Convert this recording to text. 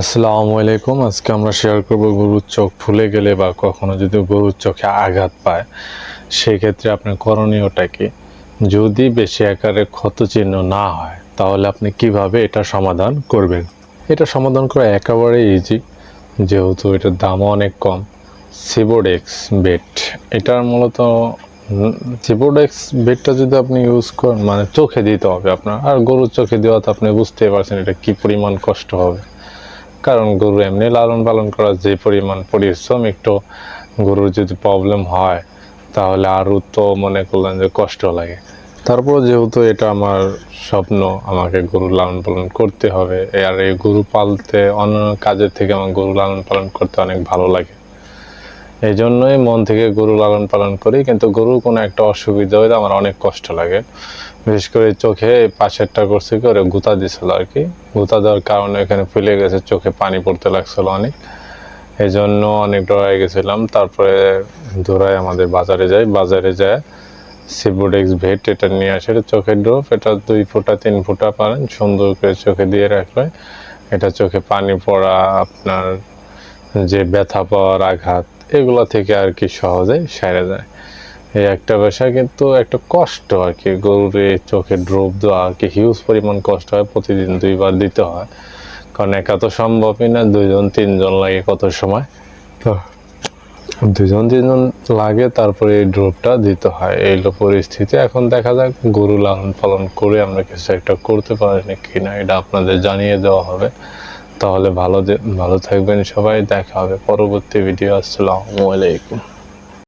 আসসালামু আলাইকুম। আজকে আমরা শেয়ার করব গরুর চোখ ফুলে গেলে বা কখনো যদি গরুর চোখে আঘাত পায় সেই ক্ষেত্রে আপনার করণীয়টা কি? যদি বেশি আকারে ক্ষত চিহ্ন না হয়, তাহলে আপনি কীভাবে এটা সমাধান করবেন? এটা সমাধান করা একেবারে ইজি যেহেতু এটার দামও অনেক কম। সিবোডেক্স বেট এটার মূলত সিবোডেক্স বেটটা যদি আপনি ইউজ করেন মানে চোখে দিতে হবে আপনার, আর গরুর চোখে দেওয়া তো আপনি বুঝতেই পারছেন এটা কি পরিমাণ কষ্ট হবে। কারণ গরু এমনি লালন পালন করার যে পরিমাণ পরিশ্রম, একটু গরুর যদি প্রবলেম হয়, তাহলে আরও তো মনে করলেন যে কষ্ট লাগে। তারপর যেহেতু এটা আমার স্বপ্ন, আমাকে গরু লালন পালন করতে হবে। আর এই গরু পালতে অন্য কাজের থেকে আমার গরু লালন পালন করতে অনেক ভালো লাগে। এই জন্যই মন থেকে গরু লালন পালন করি, কিন্তু গরুর কোনো একটা অসুবিধা হলে আমার অনেক কষ্ট লাগে। বিশেষ করে চোখে পাশেরটা করছে করে গুঁতা দিছিল আর কি। গুঁতা দেওয়ার কারণে এখানে ফুলে গেছে, চোখে পানি পড়তে লাগছিল অনেক। এই জন্য অনেক ডরাই গেছিলাম। তারপরে দৌড়াই আমাদের বাজারে যাই। বাজারে যায় সিবোডেক্স ভেট এটা নিয়ে আসে। এটা চোখের ড্রপ এটা দুই ফোঁটা, তিন ফোঁটা পারেন, সুন্দর করে চোখে দিয়ে রাখলে এটা চোখে পানি পড়া, আপনার যে ব্যথা পাওয়ার আঘাত এগুলো থেকে আর কি সহজেই সেরে যায়। এই একটা বিষয় কিন্তু একটা কষ্ট আর কি, গরুরে চোখে ড্রপ দেওয়া আর কি হিউজ পরিমাণ কষ্ট হয়, প্রতিদিন দুইবার দিতে হয়। কারণ একা তো সম্ভবই না, দুইজন, তিনজন লাগে কত সময়। তো দুজন তিনজন লাগে, তারপরে এই ড্রপটা দিতে হয়। এই পরিস্থিতি। এখন দেখা যাক গরু লালন পালন করে আমরা কিছু একটা করতে পারিনি কিনা এটা আপনাদের জানিয়ে দেওয়া হবে। তাহলে ভালো ভালো থাকবেন সবাই দেখা হবে। পরবর্তী ভিডিও আসসালামু আলাইকুম।